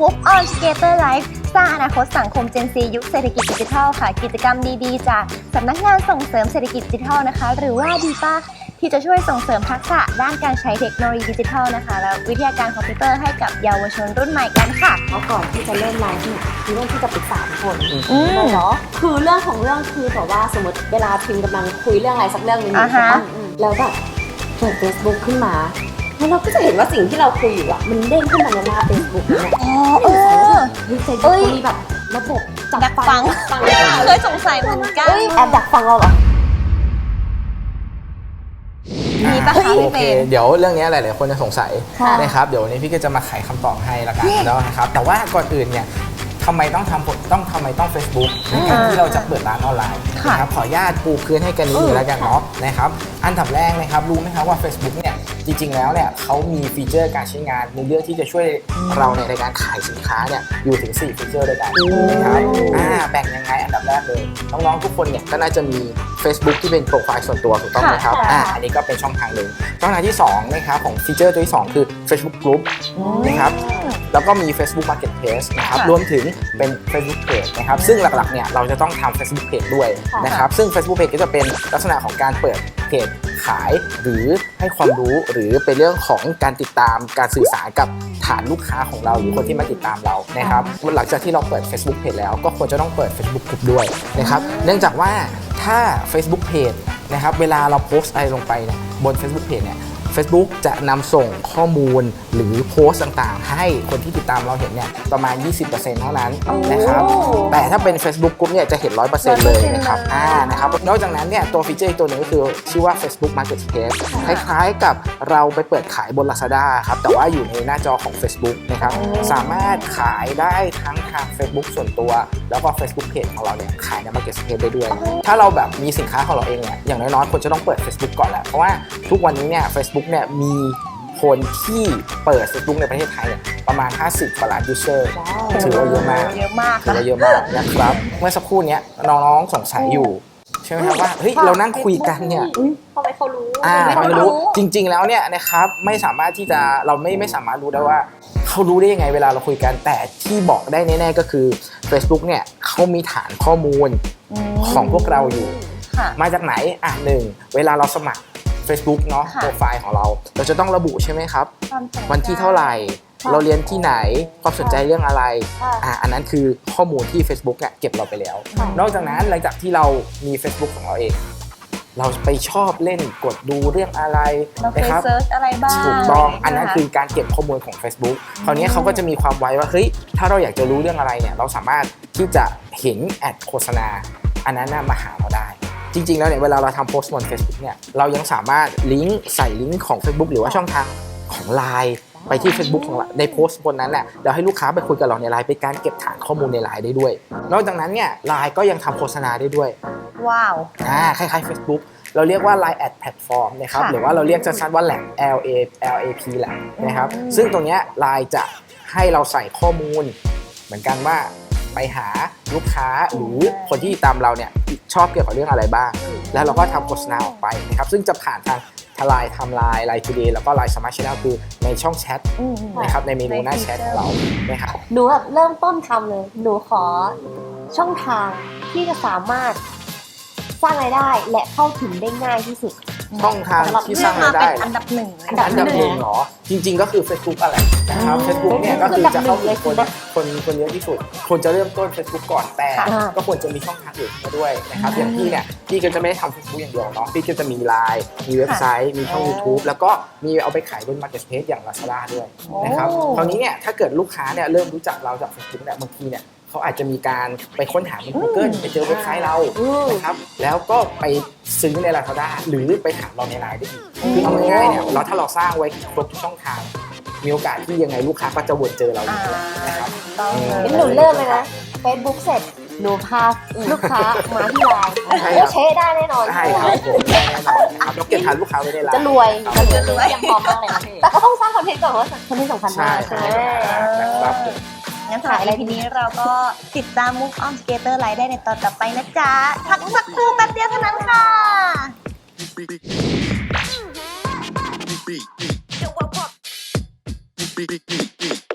Move On Skater Life สร้างอนาคตสังคม Gen Z ยุคเศรษฐกิจดิจิทัลค่ะ กิจกรรมดีๆ จากสำนักงานส่งเสริมเศรษฐกิจดิจิทัลนะคะ หรือว่าดีป้าที่จะช่วยส่งเสริมทักษะด้านการใช้เทคโนโลยีดิจิทัลนะคะ และวิทยาการคอมพิวเตอร์ให้กับเยาวชนรุ่นใหม่กันค่ะ เพราะก่อนที่จะเริ่มไลฟ์เนี่ยมีเรื่องที่จะปรึกษาทุกคนอืมได้เหรอคือเรื่องของเรื่องคือแบบว่าสมมติเวลาพิมพ์กำลังคุยเรื่องอะไรสักเรื่องหนึงอยู่อ่าใช่ฮะปะแล้วแบบเปิด Facebook ขึ้นมา แล้วเราก็จะเห็นว่าสิ่งที่เราคุยอยู่อะมันเด้งขึ้นมาในหน้า Facebook เนี่ยอ๋อเออเฮ้ยเฟซเอ้บุ๊กยมีแบบระบบจับดักฟังฟังหรือเปล่าเคยสงสัยเหมือนกันเอ้ยแอบดักฟังเราเหรอมีปะคะโอพี่เคเฟรมเดี๋ยวเรื่องนี้หลาย ๆ คนจะสงสัยค่ะนะครับ เดี๋ยววันนี้พี่ก็จะมาไขคำตอบให้ละกันแล้วนะครับ แต่ว่าก่อนอื่นเนี่ย ทำไมต้องทำผลต้องทำไมต้อง Facebook ในการที่เราจะเปิดร้านออนไลน์ค่ะนะครับขออนุญาตปูพื้นให้กันนิดนึงแล้วกันเนาะนะครับอันดับแรกนะครับรู้ไหมครับว่า Facebook เนี่ยจริง ๆ แล้วเนี่ยเขามีฟีเจอร์การใช้งานในเรื่องที่จะช่วยเราเนี่ยในการขายสินค้าเนี่ยอยู่ถึง 4 ฟีเจอร์ด้วยกันนะครับอ่าแบ่งยังไงอันดับแรกเลยน้องๆทุกคนเนี่ยก็น่าจะมี Facebook ที่เป็นโปรไฟล์ส่วนตัวถูกต้องไหมครับค่ะ อ่าอันนี้ก็เป็นช่องทางหนึ่งช่องทางที่2นะครับของฟีเจอร์ตัวที่2คือ Facebook Group นะครับ แล้วก็มี Facebook Marketplace นะครับค่ะรวมถึงเป็น Facebook Page นะครับซึ่งหลักๆเนี่ยเราจะต้องทำ Facebook Page ด้วยค่ะ นะครับซึ่ง Facebook Page ก็จะเป็นลักษณะของการเปิดเพจขาย หรือให้ความรู้หรือเป็นเรื่องของการติดตามการสื่อสารกับฐานลูกค้าของเราหรือคนที่มาติดตามเรานะครับหลังจากที่เราเปิด Facebook Page แล้วก็ควรจะต้องเปิด Facebook Group ด้วยนะครับเนื่องจากว่าถ้า Facebook Page นะครับเวลาเราโพสต์อะไรลงไปเนี่ยบน Facebook Page เนี่ย Facebook จะนำส่งข้อมูลหรือโพสต์ต่างๆ ให้คนที่ติดตามเราเห็นเนี่ยประมาณ 20%เท่านั้นนะครับโอ้แต่ถ้าเป็น Facebook Group เนี่ยจะเห็น 100%เลยนะครับ100%อ่านะครับนอกจากนั้นเนี่ยตัวฟีเจอร์อีกตัวหนึ่งก็คือชื่อว่า Facebook Marketplace คล้ายๆกับเราไปเปิดขายบน Lazada ครับแต่ว่าอยู่ในหน้าจอของ Facebook นะครับสามารถขายได้ทั้งทาง Facebook ส่วนตัว แล้วก็ Facebook Page ของเราเนี่ยขายใน Marketplace ได้ด้วย ถ้าเราแบบมีสินค้าของเราเองเนี่ยอย่างน้อยๆควรจะต้องเปิด Facebook ก่อนแหละเพราะว่าทุกวันนี้เนี่ย Facebook เนี่ยมีคนที่เปิด Facebook ในประเทศไทยเนี่ยประมาณ 50กว่าล้าน user ว้าวถือว่าเยอะมากเยอะมากถือว่าเยอะมากนะครับ เมื่อสักครู่เนี้ยน้องๆสงสัยอยู่ใช่ไหมครับว่าเฮ้ยเรานั่งคุยกันเนี่ยอุ๊ยทำไมเขารู้อ่าไม่เขาไม่รู้รู้จริง ๆ แล้วเนี่ยนะครับไม่สามารถที่จะเราไม่ไม่สามารถรู้ได้ว่าเขารู้ได้ยังไงเวลาเราคุยกันแต่ที่บอกได้แน่ๆก็คือ Facebook เนี่ยเขามีฐานข้อมูลมของพวกเราอยู่ค่ะมาจากไหนอะหนึ่งเวลาเราสมัคร Facebook เนาะค่ะโปรไฟล์ของเรา เราจะต้องระบุใช่ไหมครับ ความสนใจ วันที่เท่าไหร่เราเรียนที่ไหน ความสนใจเรื่องอะไรค่ะ อะอันนั้นคือข้อมูลที่ Facebook เนี่ยเก็บเราไปแล้ว ค่ะ นอกจากนั้นหลังจากที่เรามี Facebook ของเราเอง เราไปชอบเล่นกดดูเรื่องอะไรเราเคยนะครับ เซิร์ชอะไรบ้างถูกต้องะไรอันนั้นคือการเก็บข้อมูลของ Facebook คราวนี้เขาก็จะมีความไวว่า เฮ้ย ถ้าเราอยากจะรู้เรื่องอะไรเนี่ย เราสามารถที่จะเห็นแอดโฆษณา อันนั้นน่ะมาหาเราได้ จริง ๆ แล้วเนี่ยเวลาเราทำโพสต์บน Facebook เนี่ยเรายังสามารถลิงก์ใส่ลิงก์ของ Facebook หรือว่าช่องทางของ Line ไปที่ Facebook ของเราในโพสต์บนนั้นแหละเดี๋ยวให้ลูกค้าไปคุยกับเราในไลน์เป็นการเก็บฐานข้อมูลในไลน์ได้ด้วย นอกจากนั้นเนี่ยไลน์ก็ยังทำโฆษณาได้ด้วยว้าวอ่าคล้ายๆ Facebook เราเรียกว่า Line Ad Platform นะครับค่ะหรือว่าเราเรียกสั้นๆว่า LAP L A L A P แหละนะครับอืมซึ่งตรงเนี้ย Line จะให้เราใส่ข้อมูล เหมือนกันว่า ไปหาลูกค้าหรือคนที่ตามเราเนี่ยชอบเกี่ยวกับเรื่องอะไรบ้าง แล้วเราก็ทำโฆษณาออกไปนะครับซึ่งจะผ่านทางทลายทำลายไลน์ทูเดย์แล้วก็ไลน์สมาร์ทชแนลคือในช่องแชทอืมนะครับในเมนูหน้าในแช feature ทของเรานะครับหนูแบบเริ่มต้นทำเลย หนูขอช่องทางที่จะสามารถสร้างรายได้และเข้าถึงได้ง่ายที่สุด ช่องทางที่สร้างรายได้เลือกมเป็นอันดับหนึ่งเลยอันดับอันดับหนึ่งเหรอ จริง ๆ ก็คือ Facebook อะไรนะครับอืม Facebook เนี่ยก็คือจะเข้าถึงคนเลยคนคนเยอะที่สุดควรจะเริ่มต้น Facebook ก่อนแต่ค่ะก็ควรจะมีช่องทางอื่นมาด้วยนะครับอืมอย่างพี่เนี่ยพี่ก็จะไม่ได้ทำ Facebook อย่างเดียวเนาะพี่ก็จะมี Line มีเว็บไซต์ มีช่องอ๋อ YouTube แล้วก็มีเอาไปขายบน Marketplace อย่าง Lazada ด้วยนะครับโอ้คราวนี้เนี่ยถ้าเกิดลูกค้าเนี่ยเริ่มรู้จักเราจาก Facebook เนี่ยบางทีเนี่ย เขาอาจจะมีการไปค้นหาใน Google ไปเจอเว็บไซต์เราอืมนะครับแล้วก็ไปซื้อใน Lazada หรือไปถามเราในไลน์ได้อีกคือเอาง่ายๆเนี่ยเราถ้าเราสร้างไว้ครบทุกช่องทาง มีโอกาสที่ยังไงลูกค้าก็จะวนเจอเราออ่ายู่แล้วนะครับต้องเลงั้นยหนูเริ่มเลยนะ Facebook เสร็จหนูพาลูกค้ามาที่ไลน์ใช่โอ้ครับเชได้แน่นอนใช่ครับผมแน่นอนนะครับเราเก็บฐานลูกค้าไว้ในไลจะน์รวยครับจะรวยเตรียมพร้อมมากเลยนะพี่แต่ก็ต้องสร้างคอนเทนต์ก่อนเพราะคอนเทนต์สำคัญใช่มากใช่ใช่ไหมนะครับผม งั้นสำหรับ EP นี้เราก็ติดตาม Move on Skater Live ได้ในตอนต่อไปนะจ๊ะพักสักครู่แป๊บเดียวเท่านั้นค่ะ Beep, beep, beep.